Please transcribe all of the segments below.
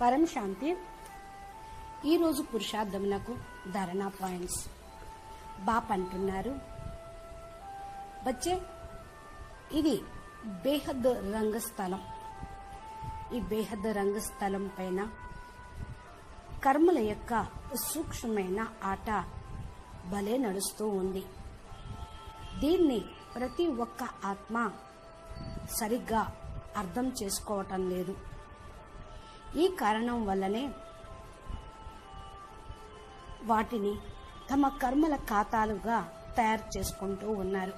పరం శాంతి. ఈరోజు పురుషార్థమునకు ధరణా పాయింట్స్ బాప్ అంటున్నారు. బచ్చే ఇది బేహద్ రంగస్థలం. ఈ బేహద్ రంగస్థలం పైన కర్మల యొక్క సూక్ష్మమైన ఆట భలే నడుస్తూ ఉంది. దీన్ని ప్రతి ఒక్క ఆత్మ సరిగ్గా అర్థం చేసుకోవటం లేదు. ఈ కారణం వల్లనే వాటిని తమ కర్మల ఖాతాలుగా తయారు చేసుకుంటూ ఉన్నారు.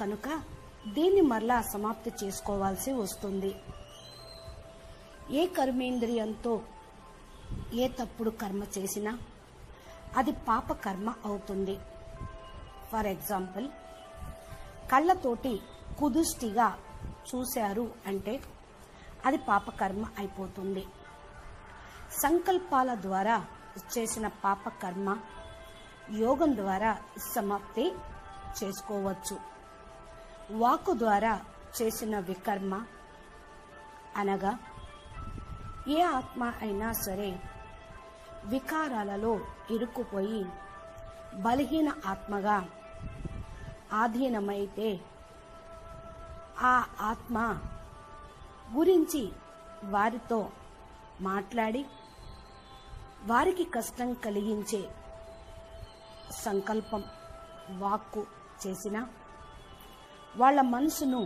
కనుక దీన్ని మరలా సమాప్తి చేసుకోవాల్సి వస్తుంది. ఏ కర్మేంద్రియంతో ఏ తప్పుడు కర్మ చేసినా అది పాప కర్మ అవుతుంది. ఫర్ ఎగ్జాంపుల్ కళ్ళతోటి కుదుష్టిగా చూశారు అంటే అది పాపకర్మ అయిపోతుంది. సంకల్పాల ద్వారా చేసిన పాపకర్మ యోగం ద్వారా సమాప్తి చేసుకోవచ్చు. వాకు ద్వారా చేసిన వికర్మ అనగా ఏ ఆత్మ అయినా సరే వికారాలలో ఇరుక్కుపోయి బలహీన ఆత్మగా ఆధీనమైతే ఆ ఆత్మ గురించి వారితో మాట్లాడి వారికి కష్టం కలిగించే సంకల్పం వాక్కు చేసిన వాళ్ళ మనసును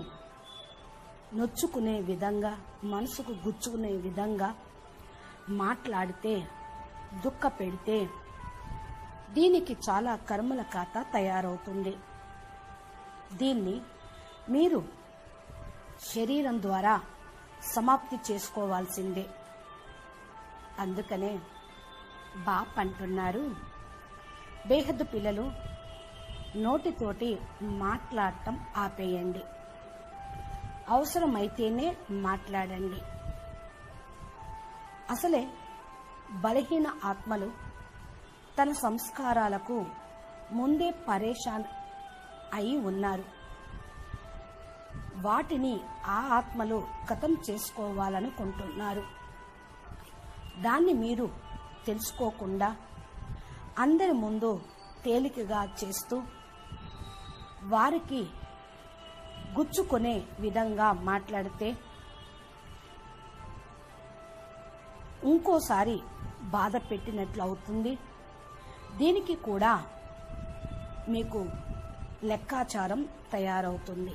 నొచ్చుకునే విధంగా మనసుకు గుచ్చుకునే విధంగా మాట్లాడితే దుఃఖ పెడితే దీనికి చాలా కర్మల ఖాతా తయారవుతుంది. దీన్ని మీరు శరీరం ద్వారా సమాప్తి చేసుకోవాల్సిందే. అందుకనే బాప్ అంటున్నారు బేహద్దు పిల్లలు నోటితోటి మాట్లాడటం ఆపేయండి. అవసరమైతేనే మాట్లాడండి. అసలే బలహీన ఆత్మలు తన సంస్కారాలకు ముందే పరేషాన్ అయి ఉన్నారు. వాటిని ఆ ఆత్మలు కథం చేసుకోవాలనుకుంటున్నారు. దాన్ని మీరు తెలుసుకోకుండా అందరి ముందు తేలికగా చేస్తూ వారికి గుచ్చుకునే విధంగా మాట్లాడితే ఇంకోసారి బాధ పెట్టినట్లు అవుతుంది. దీనికి కూడా మీకు లెక్కాచారం తయారవుతుంది.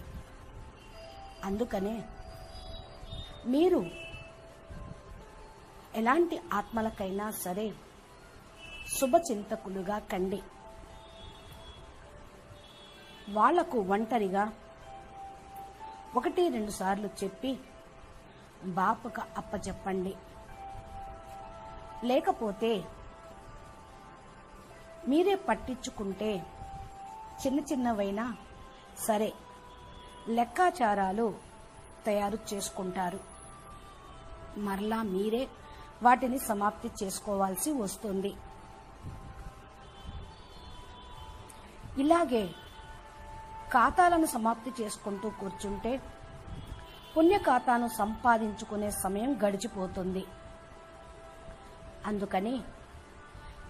అందుకనే మీరు ఎలాంటి ఆత్మలకైనా సరే శుభచింతకులుగా కండి. వాళ్ళకు ఒంటరిగా ఒకటి రెండు సార్లు చెప్పి బాపుకు అప్పచెప్పండి. లేకపోతే మీరే పట్టించుకుంటే చిన్న చిన్నవైనా సరే లెక్కాచారాలు తయారు చేసుకుంటారు. మరలా మీరే వాటిని సమాప్తి చేసుకోవాల్సి వస్తుంది. ఇలాగే ఖాతాలను సమాప్తి చేసుకుంటూ కూర్చుంటే పుణ్య ఖాతాను సంపాదించుకునే సమయం గడిచిపోతుంది. అందుకని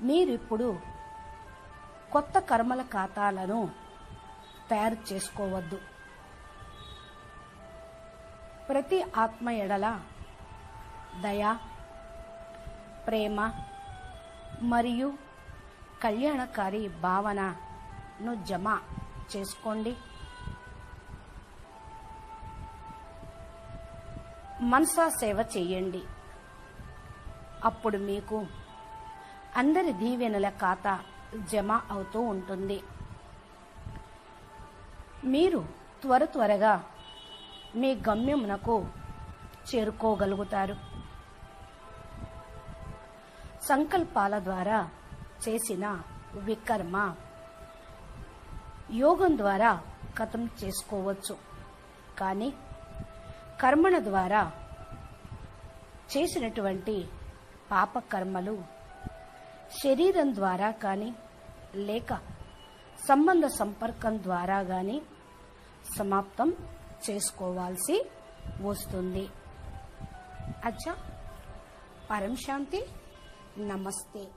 మీరిప్పుడు కొత్త కర్మల ఖాతాలను తయారు చేసుకోవద్దు. ప్రతి ఆత్మ ఎడల దయ ప్రేమ మరియు కళ్యాణకారి భావనను జమ చేసుకోండి. మనసా సేవ చేయండి. అప్పుడు మీకు అందరి దీవెనల ఖాతా జమ అవుతూ ఉంటుంది. మీరు త్వర త్వరగా మీ గమ్యమునకు చేరుకోగలుగుతారు. సంకల్పాల ద్వారా చేసిన వికర్మ యోగం ద్వారా కథం చేసుకోవచ్చు. కానీ కర్మణ ద్వారా చేసినటువంటి పాపకర్మలు శరీరం ద్వారా కానీ లేక సంబంధ సంపర్కం ద్వారా కానీ సమాప్తం చేసుకోవాల్సి వస్తుంది. అచ్చా. పరం శాంతి నమస్తే.